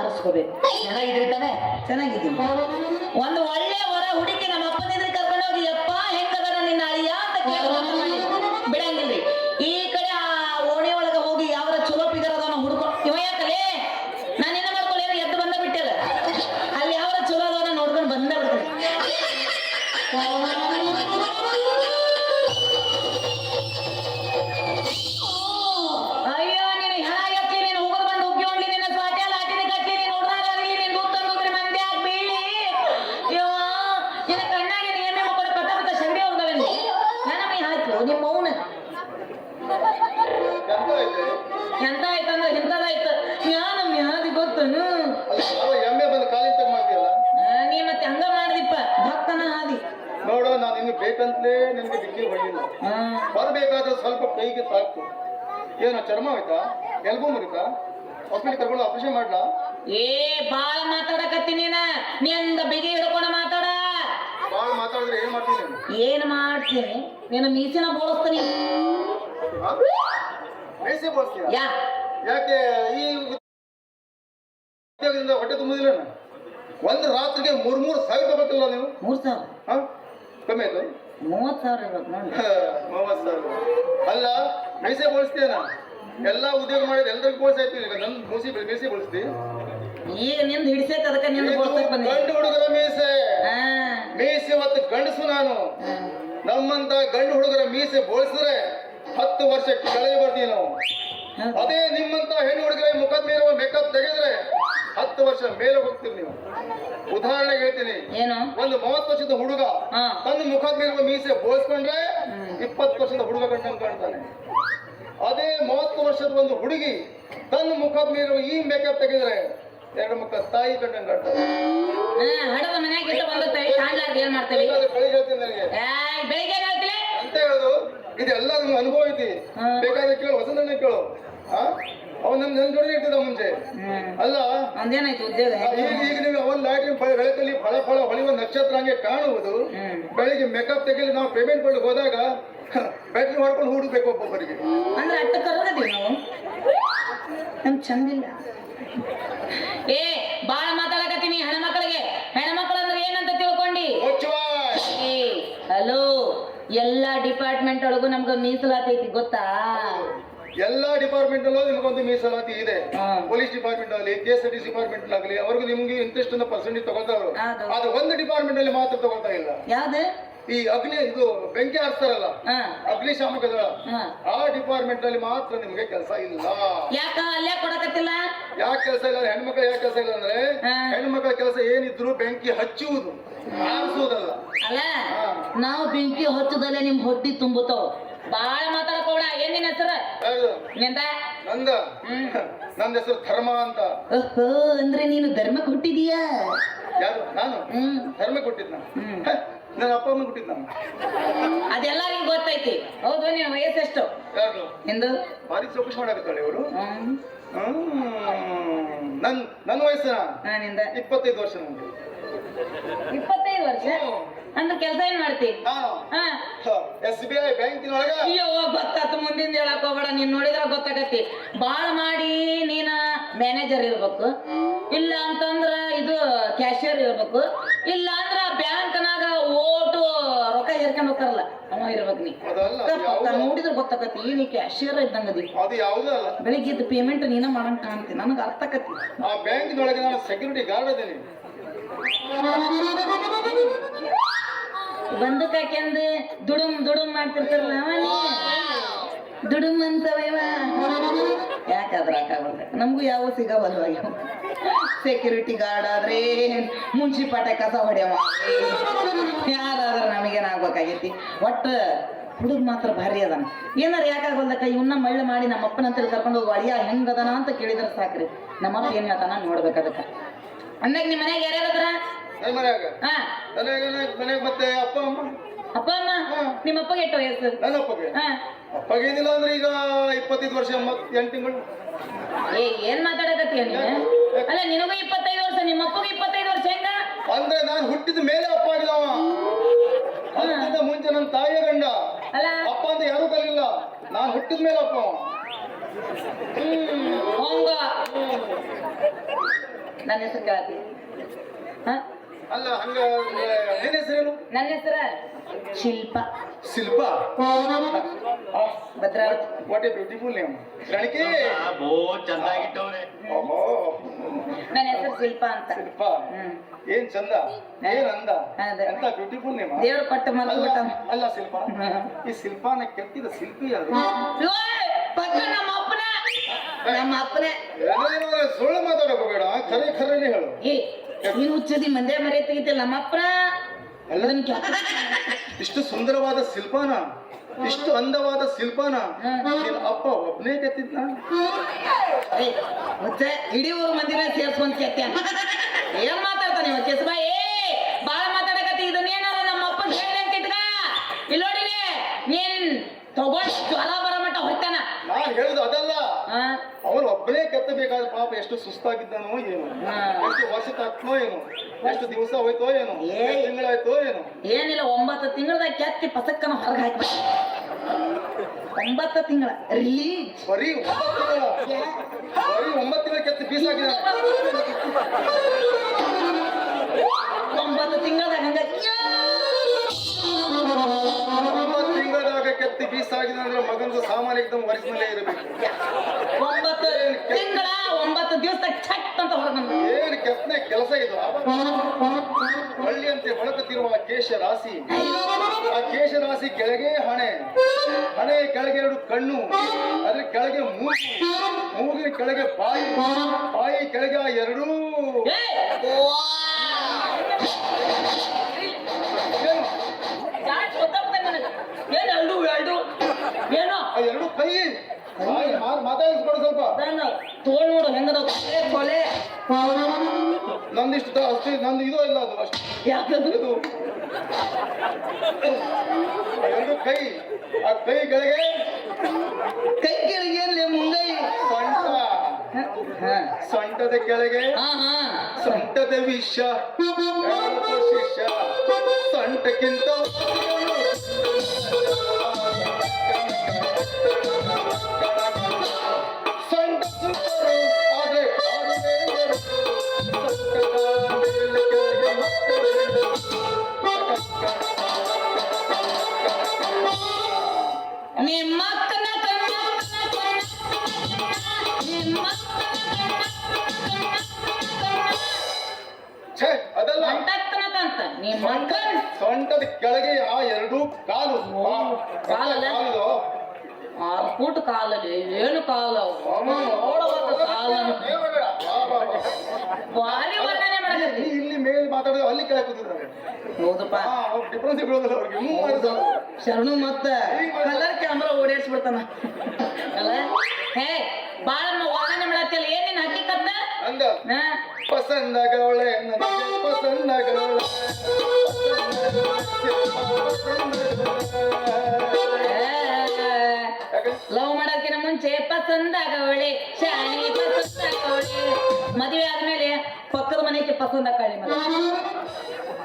ಆರಿಸ್ಕೋಬೇಕು ಚೆನ್ನಾಗಿದ್ರಿ ತಾನೆ? ಚೆನ್ನಾಗಿದ್ದೀನಿ. ಒಂದು ಒಳ್ಳೆ ವರ ಹುಡುಕಿ ಚರ್ಮ ಹೋಯ್ತಾ ಎಲ್ಬೂ ಮುರಿತಾ? ಹಾಸ್ಪಿಟಲ್ ಕರ್ಕೊಂಡು ಆಪರೇಷನ್ ಮಾಡ್ಲಾ? ಏ ಬಾಳ ಮಾತಾಡಕತ್ತಿ ನೀನ. ನಿಂದ ಬಿಗಿ ಹಿಡ್ಕೊಂಡು ಮಾತಾಡ. ಬಾಳ ಮಾತಾಡಿದ್ರೆ ಏನ್ ಮಾಡ್ತೀನಿ? ಏನ್ ಮಾಡ್ತೀನಿ? ನಿನ್ನ ಮೀಸಿನ ಬೋಳಿಸ್ತೀನಿ? ಬೇಸಿ ಯಾ. ಯಾಕೆ ಈ ಉದ್ಯೋಗದಿಂದ ಹೊಟ್ಟೆ ತುಂಬುದಿಲ್ಲ ಒಂದು ರಾತ್ರಿಗೆ ಮೂರ್ ಮೂರ್ ಸಾವಿರ ತಗೋತಿಲ್ಲ ನೀವು? ಮೂರ್ ಸಾವಿರ? ಕಮ್ಮಿ ಆಯ್ತು? ಮೂವತ್ತು ಸಾವಿರ ಇರ್ಬೇಕು ನೋಡಿ ಮೂವತ್ತು ಸಾವಿರ. ಅಲ್ಲ ಮೀಸೆ ಬೋಳಿಸ್ತೀಯನ? ಎಲ್ಲ ಉದ್ಯೋಗ ಮಾಡಿದ ಎಲ್ರಿಗೂ ಬೋಳ್ಸಾಯ್ತು ಈಗ ನನ್ ಮೂಸಿ ಮೀಸಿ ಬಳಸ್ತಿ ಈಗ ನಿಂದ ಹಿಡಿಸೇಕ ಅದಕ್ಕೆ ನಿಂದ ಬಂದಿ. ಗಂಡು ಹುಡುಗರ ಮೀಸೆ. ಮೀಸೆ ಮತ್ತು ಗಂಡಸು ನಾನು. ನಮ್ಮಂತ ಗಂಡು ಹುಡುಗರ ಮೀಸೆ ಬೋಳಿಸಿದ್ರೆ ಹತ್ತು ವರ್ಷ ಕೆಳಗೆ ಬರ್ತೀವಿ ನಾವು ಅದೇ ನಿಮ್ಮಂತ ಹೆಣ್ಣು ಹುಡುಗರ ಮುಖದ ಮೇಲೆ ಮೇಕಪ್ ತೆಗೆದ್ರೆ ಹತ್ತು ವರ್ಷ ಮೇಲೆ ಹೋಗ್ತೀರಿ ನೀವು. ಉದಾಹರಣೆಗೆ ಹೇಳ್ತೀನಿ. ಒಂದು ಮೂವತ್ತು ವರ್ಷದ ಹುಡುಗ. ತನ್ನ ಮುಖದ ಮೇಲೆ ಮೀಸೆ ಬೋಳಿಸ್ಕೊಂಡ್ರೆ ಇಪ್ಪತ್ತು ವರ್ಷದ ಹುಡುಗ ಗಂಟು ಕಾಣ್ತಾನೆ. ಅದೇ ಮೂವತ್ತು ವರ್ಷದ ಒಂದು ಹುಡುಗಿ ತನ್ನ ಮುಖದ ಮೇಲೆ ಈ ಮೇಕಪ್ ತೆಗೆದ್ರೆ ಎರಡು ಮುಖ ತಾಯಿ ಕಂಡು ಕಾಣ್ತಾನೆ ಹಾ ಹಡದ ಮನ್ಯಾಗ ಇಟ್ಟು ಬಂದತ್ತೆ ಕಾಣ್ಲಾರ್ದ ಏನ್ ಮಾಡ್ತೇವಿ? ಬೆಳಿಗ್ಗೆ ಹೇಳ್ತೀನಿ ನನಗೆ. ಬೆಳಿಗ್ಗೆ ಅಂತ ಹೇಳುದು. ಇದೆಲ್ಲ ಅನುಭವ ಐತಿ. ಹಾ. ಬೇಕಾದ್ರೆ ಕೇಳು ಹೊಸದನ್ನ ಕೇಳು. ಆ? ಅವನ್ ನನ್ ನನ್ ಜೋಡಿ ಇರ್ತಿದ್ದ ಮುಂಚೆ. ಅಲ್ಲ? ಅಂದೇನಾಯ್ತು ಉದ್ಯೋಗ? ಈಗ ಈಗ ನೀವು ಅವನ್ ಲಾಟ್ರಿ ಬೆಳಕಲ್ಲಿ ಫಳ ಫಳ ಹೊಳೆಯುವ ನಕ್ಷತ್ರ ಹಂಗೆ ಕಾಣುವುದು ಬೆಳಿಗ್ಗೆ ಮೇಕಪ್ ತೆಗೆಲಿ ನಾವು ಪೇಮೆಂಟ್ ಕೊಡ್ಲಿಕ್ಕೆ ಹೋದಾಗ ಬ್ಯಾಟ್ರಿ ಮಾಡ್ಕೊಂಡು ಹುಡುಕ್ಬೇಕು ಒಬ್ಬೊಬ್ಬರಿಗೆ. ಅಂದ್ರೆ ಅಟ್ಟ ಕರ್ಗದೀವಿ ನಾವು. ನಮ್ ಚಂದಿಲ್ಲ ಏ ಬಾಳ ಮಾತಾಡಕತ್ತೀನಿ ಹೆಣ್ಮಕ್ಳಿಗೆ ಹೆಣ್ಮಕ್ಳು ಅಂದ್ರೆ ಏನಂತ ತಿಳ್ಕೊಂಡಿ. ಹಲೋ ಎಲ್ಲಾ ಡಿಪಾರ್ಟ್ಮೆಂಟ್ ಒಳಗೂ ನಮ್ಗ ಮೀಸಲಾತೈತಿ ಗೊತ್ತಾ? ಎಲ್ಲಾ ಡಿಪಾರ್ಟ್ಮೆಂಟ್ ಅಲ್ಲೂ ನಿಮಗೊಂದು ಮೀಸಲಾತಿ ಇದೆ. ಪೊಲೀಸ್ ಡಿಪಾರ್ಟ್ಮೆಂಟ್ ಆಗಲಿ ಕೆ ಎಸ್ ಡಿಪಾರ್ಟ್ಮೆಂಟ್ ಆಗಲಿ ಅವ್ರಿಗೂ ನಿಮ್ಗೆ ಇಂಟ್ರೆಸ್ಟ್ ಪರ್ಸೆಂಟೇಜ್ ತಗೋತಾರ ಅದು ಆದ್ರೆ ಒಂದು ಡಿಪಾರ್ಟ್ಮೆಂಟ್ ಅಲ್ಲಿ ಮಾತ್ರ ತಗೋತಾ ಇಲ್ಲ. ಯಾವ್ದೇ? ಈ ಅಗ್ನಿ ಇದು ಬೆಂಕಿ ಹಾರಿಸ್ತಾರಲ್ಲ ಅಗ್ನಿಶಾಮಕ ದಳ ಆ ಡಿಪಾರ್ಟ್ಮೆಂಟ್ ಅಲ್ಲಿ ಮಾತ್ರ ನಿಮ್ಗೆ ಕೆಲಸ ಇಲ್ಲ. ಯಾಕ? ಅಲ್ಲೇ ಕೊಡಕತ್ತಿಲ್ಲ? ಯಾಕೆ ಕೆಲಸ ಇಲ್ಲ ಹೆಣ್ಮಕ್ಳು ಯಾಕೆ ಕೆಲಸ ಇಲ್ಲ ಅಂದ್ರೆ. ಹೆಣ್ಮಕ್ಳ ಕೆಲಸ ಏನಿದ್ರು ಬೆಂಕಿ ಹಚ್ಚುವುದು ಹಾರಿಸುವುದಲ್ಲ. ಅಲ್ಲ. ನಾವು ಬೆಂಕಿ ಹೊತ್ತದಲ್ಲೇ ನಿಮ್ ಹೊಟ್ಟಿ ತುಂಬುತ್ತಾವ ಬಾಳ ಮಾತಾಡಕೋಡ ಏನ್ ನಿನ್ ಹೆಸರು? ನಿಂದ? ನಂದ. ನಂದ ಹೆಸರು ಧರ್ಮ ಅಂತ. ಓಹೋ ಅಂದ್ರೆ ನೀನು ಧರ್ಮಕ್ಕೆ ಹುಟ್ಟಿದೀಯಾ? ಯಾರು? ನಾನು? ಹ್ಮ್. ಧರ್ಮ ಕೊಟ್ಟಿದ್ನ ಹ್ಮ್. ನನ್ನ ಅಪ್ಪ ಅಮ್ಮ ಕೊಟ್ಟಿದ್ದ ಅದೆಲ್ಲ ಅದೆಲ್ಲರಿಗೂ ಗೊತ್ತೈತಿ. ಹೌದು ನಿನ್ ವಯಸ್ಸೆಷ್ಟು? ಯಾರು? ಎಂದು ಭಾರಿ ಚೌಕಶ್ ಮಾಡಾಕತ್ತಾಳೆ ಇವರು ನನ್ ನನ್ನ ವಯಸ್ಸಿನ? ನಾನಿಂದ ಇಪ್ಪತ್ತೈದು ವರ್ಷ ನನಗೆ ಇಪ್ಪತ್ತೈದು ವರ್ಷ? ಅಂದ್ರೆ ಕೆಲಸ ಏನ್ ಮಾಡ್ತಿ? ಎಸ್ ಬಿ ಐ ಬ್ಯಾಂಕಿನೊಳಗ? ಅಯ್ಯೋ ಗೊತ್ತಾತು ಮುಂದಿನ ಹೇಳಕ್ ಹೋಗ್ಬೇಡ ನೀನ್ ನೋಡಿದ್ರ ಗೊತ್ತಾಗತ್ತಿ. ಬಾಳ ಮಾಡಿ ನೀನ ಮ್ಯಾನೇಜರ್ ಇರ್ಬೇಕು. ಇಲ್ಲ ಅಂತಂದ್ರ ಇದು ಕ್ಯಾಶಿಯರ್ ಇರ್ಬೇಕು. ಇಲ್ಲ ಅಂದ್ರ ಬ್ಯಾಂಕ್ನಾಗ ಓಟು ರೊಕ್ಕ ಹೇರ್ಕೊಂಡ್ ಹೋಗ್ತಾರಲ್ಲ ಅವ ಇರ್ಬೇಕು ನೀ. ನೋಡಿದ್ರ ಗೊತ್ತಾಗತ್ತಿ ನೀ ಕ್ಯಾಶಿಯರ್ ಇದ್ದಂಗದಿ ಅದು. ಇದ್ದ ಬೆಳಿಗ್ಗೆ ಪೇಮೆಂಟ್ ನೀನ ಮಾಡಂಗ್ ಕಾಣ್ತಿ ನನಗೆ ಅರ್ಥ ಆಕತಿ ಆ ಬ್ಯಾಂಕಿನೊಳಗೆ ನಾನು ಸೆಕ್ಯೂರಿಟಿ ಗಾರ್ಡ್ ಅದೇನಿ. ಬಂದೂಕ್ ಹಾಕ್ಯಂದು ದುಡುಮ್ ದುಡುಮ್ ಮಾಡ್ತಿರ್ತಾರಲ್ಲ ಅವನೇ ದುಡುಮ್ ಅಂತವೇವ ಯಾಕಾದ್ರ ಹಾಕಾಗಲ್ಲ ನಮಗೂ ಯಾವ ಸಿಗವಲ್ವ ಸೆಕ್ಯೂರಿಟಿ ಗಾರ್ಡ್ ಆದ್ರೆ ಮುನ್ಸಿಪಾಲ್ಟಿ ಕಸ ಹೊಡೆಯವ. ಯಾರಾದ್ರೆ ನಮಗೇನಾಗ್ಬೇಕಾಗೈತಿ ಒಟ್ಟ ಹುಡುಗ ಮಾತ್ರ ಭಾರಿ ಅದಾನ. ಏನಾರ ಯಾಕಾಗಲ್ದಕ್ಕ ಇವನ್ನ ಮಳ್ಳ ಮಾಡಿ ನಮ್ಮ ಅಪ್ಪನ ಅಂತ ಕರ್ಕೊಂಡು ಹೋಗಿ ಅಳಿಯ ಹೆಂಗದನ ಅಂತ ಕೇಳಿದ್ರೆ ಸಾಕ್ರಿ. ನಮ್ಮಪ್ಪ ಏನ್ ಹೇಳ್ತಾನ ನೋಡ್ಬೇಕು ಅದಕ್ಕೆ ಅಂದಾಗ ನಿಮ್ಮ ಮನ್ಯಾಗ ಯಾರ್ಯಾರ ನನ್ನ ಮನ್ಯಾಗ? ಹಾ. ನನಗೆ ಮನ್ಯಾಗ ಮತ್ತೆ ಅಪ್ಪ ಅಮ್ಮ? ಅಪ್ಪ ಅಮ್ಮ? ನಿಮ್ಮ ಅಪ್ಪಗೆ ಎಷ್ಟು ವಯಸ್ಸು? ನನ್ನ ಅಪ್ಪಗೆ? ಹಾ. ಅಪ್ಪಗೆ ಏನಿಲ್ಲ ಅಂದ್ರೆ ಈಗ ಇಪ್ಪತ್ತೈದು ವರ್ಷ ಎಂಟು ತಿಂಗಳು. ಏ ಏನ್ ಮಾತಾಡಕತ್ತೀಯ ನೀನು? ಅಲ್ಲ ನಿನಗೂ ಇಪ್ಪತ್ತೈದು ವರ್ಷ ನಿಮ್ಮ ಅಪ್ಪಗೂ ಇಪ್ಪತ್ತೈದು ವರ್ಷ ಹೆಂಗ? ಅಂದ್ರೆ ನಾನು ಹುಟ್ಟಿದ ಮೇಲೆ ಅಪ್ಪ ಆಗಿದವ ಅದಕ್ಕಿಂತ ಮುಂಚೆ ನನ್ನ ತಾಯಿಯ ಗಂಡ. ಅಲ್ಲ. ಅಪ್ಪ ಅಂತ ಯಾರು ಕಲಿಲ್ಲ ನಾನು ಹುಟ್ಟಿದ ಮೇಲೆ ಅಪ್ಪ ಅವ. ಹ್ಮ್ ಹಂಗ. ನನ್ನ ಹೆಸರು ಕೇಳತ್ತಿ. ಹ? ಅಲ್ಲ ಹಂಗ ನಿನ್ನ ಹೆಸರೇನು? ನನ್ನ ಹೆಸರ Shilpa. Shilpa? Bhadravati. What a beautiful name ಗಣಕಿ ಬಹುತ್ ಚಂದಾಗಿಟ್ಟವ್ರೆ. ನನ್ನ ಹೆಸರು ಶಿಲ್ಪ ಅಂತ. ಶಿಲ್ಪ. ಹ್ಮ್. ಏನ್ ಚಂದ? ಏನ್ ಅಂದ. ಎಂತ ಬ್ಯೂಟಿಫುಲ್ ನೇಮ್ ದೇವ್ರ ಕೊಟ್ಟ ಮಲ್ತು ಬಿಟ್ಟ. ಅಲ್ಲ ಶಿಲ್ಪ. ಈ ಶಿಲ್ಪಾನ ಕೆತ್ತಿದ ಶಿಲ್ಪಿ ಯಾರು? ನಮ್ಮ ಅಪ್ಪನೇ. ನಮ್ಮ ಅಪ್ಪನೇ. ಸುಳ್ಳು ಮಾತಾಡಕ ಬೇಡ. ಖರೆ ಖರೇನೆ ಹೇಳು. ನೀನು ಹುಚ್ಚದಿ ಮಂದೆ ಮರೆ ತೆಗಿತಿಲ್ಲ ನಮ್ಮ ಎಲ್ಲದನ್ನ ಇಷ್ಟು ಸುಂದರವಾದ ಶಿಲ್ಪಾನ ಇಷ್ಟು ಅಂದವಾದ ಶಿಲ್ಪಾನ ನಿನ್ನ ಅಪ್ಪ ಒಬ್ನೇ ಕೆತ್ತಿದ್ನ? ಹುಚ್ಚ ಇಡೀ ಊರು ಮಂದಿನ ಸೇರ್ಸ್ಕೊಂಡ್ ಕೆತ್ತ. ಏನ್ ಮಾತಾಡ್ತಾನೆ ಇವ ಏ ಬಾಳ ಮಾತಾಡಕತ್ತಿ ಇದನ್ನೇನಾರ ನಮ್ಮ ಅಪ್ಪ ಹೇಳಿ ಅಂತ ಇಲ್ಲಿ ನೀನ್ ತಗೋಷ್ಟು ಜ್ವರ ಬರ ಮಟ್ಟ ಹೊಯ್ತಾನ ನಾನ್ ಹೇಳುದು ಅದಲ್ಲ. ಕೆತ್ತಬೇಕಾದ ಪಾಪ ಎಷ್ಟು ಸುಸ್ತಾಗಿದ್ದಾನೋ ಏನು. ಎಷ್ಟು ವರ್ಷ ವರ್ಷಕ್ಕಾಗ್ತೋ ಏನು. ಎಷ್ಟು ದಿವಸ ಹೋಯ್ತೋ ಏನು. ಎಷ್ಟು ತಿಂಗಳಾಯ್ತೋ ಏನು. ಏನಿಲ್ಲ ಒಂಬತ್ತು ತಿಂಗಳದಾಗ ಕೆತ್ತಿ ಪಸಕ್ಕನ ಹೊರಗೆ ಹಾಕಿ ಒಂಬತ್ತು ತಿಂಗಳ. ರಿಲೀಸ್ ಬರೀ ಒಂಬತ್ತು ತಿಂಗಳ. ಬರೀ ಒಂಬತ್ತು ತಿಂಗಳ ಕೆತ್ತಿ ಪೀಸ್ ಆಗಿದ್ದಾನೆ. ಪೀಸ್ ಆಗಿದೆ ಅಂದ್ರೆ ಮಗಂದು ಸಾಮಾನ್ಯ ಎಕ್ದಮ್ ಒರಿಜಿನಲ್ಲೇ ಇರಬೇಕು. ಒಂಬತ್ತು ತಿಂಗಳ ಒಂಬತ್ತು ದಿವಸದಾಗ ಛಟ್ ಅಂತ ಹೊರಗಂದ ಏನು ಕೆತ್ತನೆ ಕೆಲಸ ಇದು. ಹಳ್ಳಿಯಂತೆ ಹೊಳಕುತ್ತಿರುವ ಆ ಕೇಶ ರಾಶಿ. ಆ ಕೇಶ ರಾಶಿ ಕೆಳಗೆ ಹಣೆ. ಹಣೆ ಕೆಳಗೆ ಎರಡು ಕಣ್ಣು. ಅದ್ರ ಕೆಳಗೆ ಮೂಗು. ಮೂಗಿನ ಕೆಳಗೆ ಬಾಯಿ. ಬಾಯಿ ಕೆಳಗೆ ಆ ಎರಡೂ ಏನು ಏನು ಎರಡು ಎರಡು ಏನು ಆ ಎರಡು ಕೈ ಮಾತಾಡಿಸ್ಕೊಡು ಸ್ವಲ್ಪ. ತೋಳ್ ನೋಡು ಹೆಂಗದ ಕೊಲೆ. ನಂದಿಷ್ಟು ಅಷ್ಟೇ ನಂದು ಇದು ಇಲ್ಲ ಅದು ಅಷ್ಟು. ಯಾಕಂದ್ರೆ ಇದು ಎರಡು ಕೈ ಆ ಕೈ ಕೆಳಗೆ ಕೈ ಕೆಳಗೆ ಏನ್ಲೆ ಮುಂಗೈ ಸೊಂಟ. ಸೊಂಟದ ಕೆಳಗೆ ಹಾ ಹಾ. ಸೊಂಟದ ವಿಷ. ಶಿಷ್ಯ ಸೊಂಟಕ್ಕಿಂತ Thank you. ಹೌದಪ್ಪ. ಡಿಫ್ರೆನ್ಸ್ ಬೀಳೋದಿಲ್ಲ ಅವ್ರಿಗೆ. ಹ್ಞೂ ಮಾಡಿದ್ರು ಶರಣು ಮತ್ತ. ಕಲರ್ ಕ್ಯಾಮ್ರಾ ಓಡಾಡ್ಸ್ಬಿಡ್ತಾನ. ಅಲ್ಲ ಹೇ ಬಾಳ ವರ್ಣನೆ ಮಾಡತ್ತಿಲ್ಲ ಏನ್ ನಿನ್ ಹಕ್ಕಿಕತ್ತ ಅಂದ. ಹಾ. ಪಸಂದಗವಳೆ ನನಗೆ ಪಸಂದಗವಳೆ ಲವ್ ಮಾಡೋಕಿನ ಮುಂಚೆ ಪಸಂದಾಗವಳೆ ಶಾಣಿ ಪಸಂದಾಗವಳೆ ಮದುವೆ ಆದ್ಮೇಲೆ ಪಕ್ಕದ ಮನೆಗೆ ಮಗ.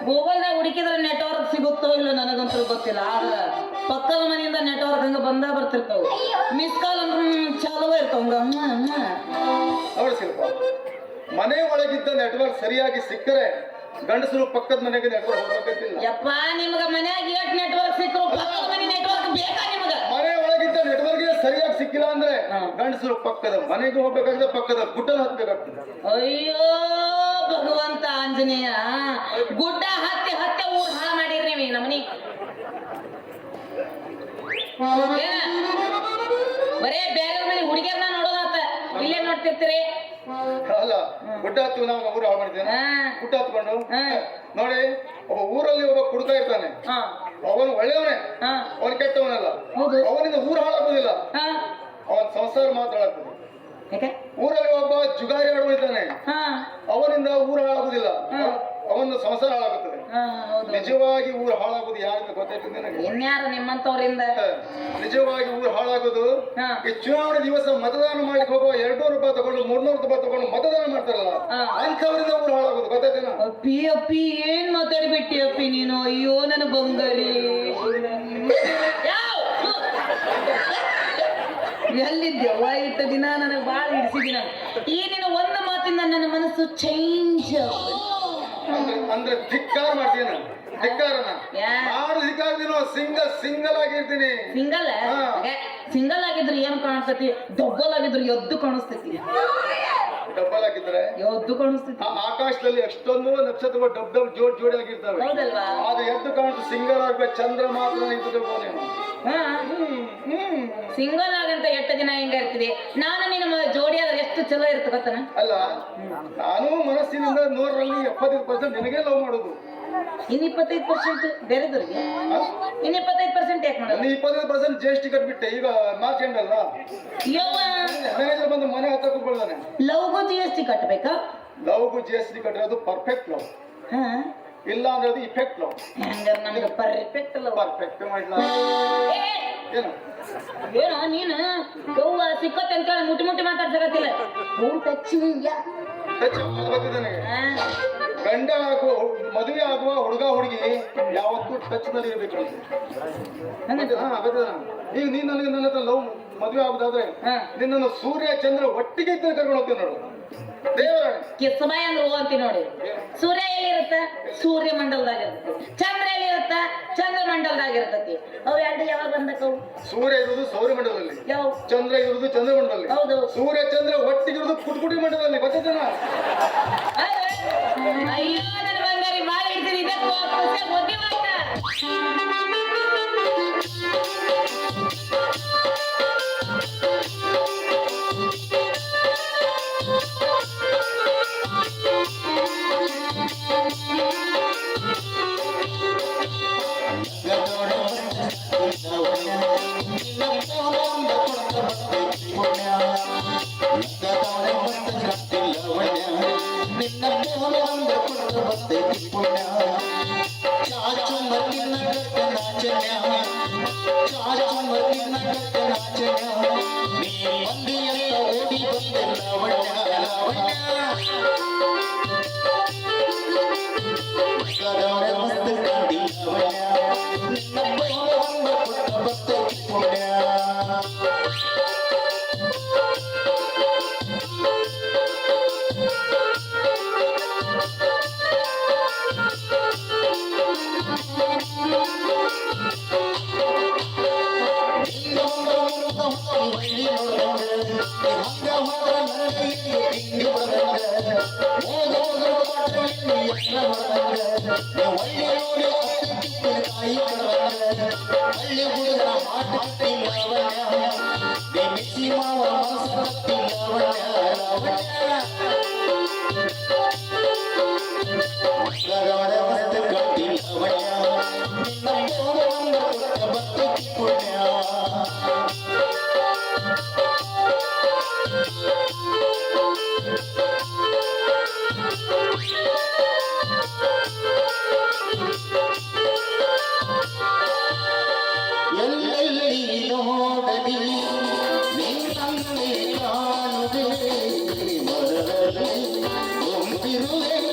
ಗೂಗಲ್ದಾಗ ಹುಡುಕಿದ್ರೆ ನೆಟ್ವರ್ಕ್ ಇಲ್ಲ ನನಗಂತೂ ಗೊತ್ತಿಲ್ಲ. ಆದ್ರೆ ಪಕ್ಕದ ಮನೆಯಿಂದ ನೆಟ್ವರ್ಕ್ ಹಂಗ ಬಂದ ಬರ್ತಿರ್ತಾವ. ಮಿಸ್ ಕಾಲ್ ಅಂದ್ರೆ ಚಾಲುವ ಇರ್ತಾವ. ಹಂಗ ಅಮ್ಮ. ಶಿಲ್ಪ ಮನೆ ಒಳಗಿದ್ದ ನೆಟ್ವರ್ಕ್ ಸರಿಯಾಗಿ ಸಿಕ್ಕರೆ ಗಂಡಸರು ಪಕ್ಕದ ಮನೆಗೆ ನೆಟ್ವರ್ಕ್ ಹೋಗಬೇಕಿಲ್ಲ ಯಪ್ಪ ನಿಮ್ಗ ಮನ್ಯಾಗ ಏಟ್ ನೆಟ್ವರ್ಕ್ ಸಿಕ್ಕರು ಪಕ್ಕದ ಮನೆ ನೆಟ್ವರ್ಕ್ ಬೇಕಾ ನಿಮ್ಗ? ಮನೆ ಒಳಗಿದ್ದ ನೆಟ್ವರ್ಕ್ ಸರಿಯಾಗಿ ಸಿಕ್ಕಿಲ್ಲ ಅಂದ್ರೆ. ಗಂಡಸರು ಪಕ್ಕದ ಮನೆಗೆ ಹೋಗ್ಬೇಕಾದ್ರೆ ಪಕ್ಕದ ಗುಡ್ಡ ಹತ್ಬೇಕಾಗ್ತದೆ. ಅಯ್ಯೋ ಭಗವಂತ ಆಂಜನೇಯ. ಗುಡ್ಡ ಹತ್ತಿ ಹತ್ತಿ ಊರ್ ಹಾ ಮಾಡಿರಿ ನೀವು ನಮ್ಮನಿ. ಬರೇ ಬೇರೆ ಮನೆ ಹುಡುಗಿಯರ್ನ ನೋಡೋದಾತ ಇಲ್ಲೇ ನೋಡ್ತಿರ್ತೀರಿ. ಅಲ್ಲ ಗುಡ್ಡ ಹತ್ತು ನಾವು ಊರು ಹಾಳು ಮಾಡಿದ್ದೇನೆ? ಗುಡ್ಡ ಹತ್ಕೊಂಡು. ನೋಡಿ ಒಬ್ಬ ಊರಲ್ಲಿ ಒಬ್ಬ ಕುಡ್ತಾ ಇರ್ತಾನೆ. ಹಾ. ಅವನು ಒಳ್ಳೆಯವನೇ. ಹಾ. ಅವನು ಕೆಟ್ಟವನಲ್ಲ. ಅವನಿಂದ ಊರು ಹಾಳಾಗೋದಿಲ್ಲ ಹಾ. ಅವನ ಸಂಸಾರ ಯಾಕೆ? ಊರಲ್ಲಿ ಒಬ್ಬ ಜುಗಾರಿ ಆಡ್ಬಿಡ್ತಾನೆ ಅವನಿಂದ ಊರು ಹಾಳಾಗುದಿಲ್ಲ. ಅವನ ಸಂಸಾರ ಹಾಳಾಗುತ್ತದೆ. ನಿಜವಾಗಿ ಊರು ಹಾಳಾಗೋದು ಯಾರಿಂದ ಗೊತ್ತಾಯ್ತು ಇನ್ಯಾರು ನಿಮ್ಮಂತವರಿಂದ ನಿಜವಾಗಿ ಊರು ಹಾಳಾಗೋದು. ಈ ಚುನಾವಣೆ ದಿವಸ ಮತದಾನ ಮಾಡ್ಲಿಕ್ಕೆ ಹೋಗುವ ಎರಡ್ನೂರು ರೂಪಾಯಿ ತಗೊಂಡು ಮೂರ್ನೂರು ರೂಪಾಯಿ ತಗೊಂಡು ಮತದಾನ ಮಾಡ್ತಾರಲ್ಲ ಅಂತವರಿಂದ ಊರು ಹಾಳಾಗೋದು ಗೊತ್ತಾಯ್ತೇನ ಅಪ್ಪಿ ಅಪ್ಪಿ ಏನ್ ಮಾತಾಡ್ಬಿಟ್ಟಿ ಅಪ್ಪಿ ನೀನು? ಅಯ್ಯೋ ನನ್ನ ಬಂಗಾರಿ. ಎಲ್ಲಿದ್ದೆ ಇಟ್ಟ ದಿನ ನನಗೆ ಬಾಳ ಹಿಡಿಸಿದಿನ ಈ ನಿನ್ನ ಮನಸ್ಸು ಚೇಂಜ್ ಅಂದ್ರೆ ಅಂದ್ರೆ ಧಿಕ್ಕಾರ ಮಾಡ್ತೀನಿ ನಾನು. ಧಿಕ್ಕಾರನ ಯಾ? ನಾನು ಧಿಕ್ಕಾರ್ತೀನೋ ಸಿಂಗಲ್ ಸಿಂಗಲ್ ಆಗಿರ್ತೀನಿ. ಸಿಂಗಲ್? ಹಾ. ಸಿಂಗಲ್ ಆಗಿದ್ರೆ ಏನು ಕಾಣಿಸ್ತೈತಿ? ಡಬ್ಬಲ್ ಆಗಿದ್ರೆ ಎದ್ದು ಕಾಣಿಸ್ತೈತಿ. ಡಬ್ಬಲ್ ಹಾಕಿದ್ರೆ ಎದ್ದು ಕಾಣಿಸ್ತೈತಿ ಆ ಆಕಾಶದಲ್ಲಿ ಎಷ್ಟೊಂದು ನಕ್ಷತ್ರಗಳು ಡಬ್ ಡಬ್ ಜೋಡ್ ಜೋಡಿ ಆಗಿರ್ತವೆ. ಹೌದಲ್ವಾ? ಅದು ಎದ್ದು ಕಾಣಿಸ್ತು ಸಿಂಗಲ್ ಆಗ್ಬೇಕು ಚಂದ್ರ ಮಾತ್ರ ನೀನು ಹಾ. ಸಿಂಗಲ್ ಆಗಂತ ಎಷ್ಟ ದಿನ ಹೆಂಗ ಇರ್ತಿದೆ ನಾನು ನಿನ್ನ ಮ- ಜೋಡಿ ಆದ್ರೆ ಎಷ್ಟು ಚಲೋ ಗೊತ್ತನ? ಅಲ್ಲ ನಾನು ಮನಸ್ಸಿನಿಂದ ನೂರರಲ್ಲಿ ಎಪ್ಪತ್ತೈದು ಪರ್ಸೆಂಟ್ ನಿನಗೆ ಲವ್ ಮಾಡೋದು. ಇನ್ ಇಪ್ಪತ್ತೈದು ಪರ್ಸೆಂಟ್ ಬೇರೆದವ್ರಿಗೆ. ಆ? ಇನ್ ಇಪ್ಪತ್ತೈದು ಪರ್ಸೆಂಟ್ ಯಾಕೆ ಮಾಡಲ್ಲ ನೀ ಇಪ್ಪತ್ತೈದು ಪರ್ಸೆಂಟ್ ಜಿ ಎಸ್ ಟಿ ಕಟ್ಬಿಟ್ಟೆ ಈಗ ಮಾರ್ಚ್ ಎಂಡ್ ಅಲ್ಲ ಯವ್ವ! ಮ್ಯಾನೇಜರ್ ಬಂದು ಮನೆ ಹತ್ರ ಲವ್ಗೂ ಜಿ ಎಸ್ ಟಿ ಕಟ್ಟಬೇಕಾ ಲವ್ಗೂ ಜಿ ಎಸ್ ಟಿ ಕಟ್ಟಿರೋದು ಪರ್ಫೆಕ್ಟ್ ಲವ್ ಹಾ. ಇಲ್ಲ ಅಂದ್ರೆ ಅದು ಇಫೆಕ್ಟ್ ಲವ್ ಹಂಗಾರೆ ನಮ್ಗೆ ಪರ್ಫೆಕ್ಟ್ ಲವ್ ಪರ್ಫೆಕ್ಟ್ ಮಾಡ್ಲಾ? ಏನು? ಏನೋ ನೀನು? ಯವ್ವ ಸಿಕ್ಕತ್ತೆ ಅಂತ ಮುಟ್ಟಿ ಮುಟ್ಟಿ ಮಾತಾಡ್ಸಕತ್ತಿಲ್ಲ. ಟಚ್ ಗೊತ್ತಿದೆ ನನಗೆ ಗಂಡ ಆಗುವ ಮದುವೆ ಆಗುವ ಹುಡುಗ ಹುಡುಗಿ ಯಾವತ್ತೂ ಟಚ್ನಲ್ಲಿ ಇರಬೇಕು ಈಗ ನೀನ್ ನನಗೆ ನನ್ನ ಹತ್ರ ಲವ್ ಮದುವೆ ಆಗುದಾದ್ರೆ ನಿನ್ನನ್ನು ಸೂರ್ಯ ಚಂದ್ರ ಒಟ್ಟಿಗೆ ಇದ್ದರೆ ಕರ್ಕೊಂಡು ಹೋಗ್ತೀನಿ ನೋಡು. ಸಮಯ ಅಂದ್ರೆ ಹೂ ಅಂತೀವಿ ನೋಡಿ. ಸೂರ್ಯ ಎಲ್ಲಿರುತ್ತ? ಸೂರ್ಯ ಮಂಡಲದಾಗ ಇರ್ತೈತಿ ಚಂದ್ರ ಎಲ್ಲಿರುತ್ತ? ಚಂದ್ರ ಮಂಡಲದಾಗ ಇರ್ತೈತಿ ಅವು ಎರಡು ಯಾವಾಗ ಬಂದಕ್ಕವು? ಸೂರ್ಯ ಇರುವುದು ಸೌರ್ಯ ಮಂಡಲದಲ್ಲಿ. ಯಾವ? ಚಂದ್ರ ಇರುವುದು ಚಂದ್ರಮಂಡಲದಲ್ಲಿ ಹೌದು. ಸೂರ್ಯ ಚಂದ್ರ ಒಟ್ಟಿಗಿರುವುದು ಪುಟ್ಕುಟಿ ಮಾಡಿದ್ರಲ್ಲಿ ಗೊತ್ತಿದ್ದೇನ ಎಲ್ಲೆಲ್ಲಿ Oh, my God.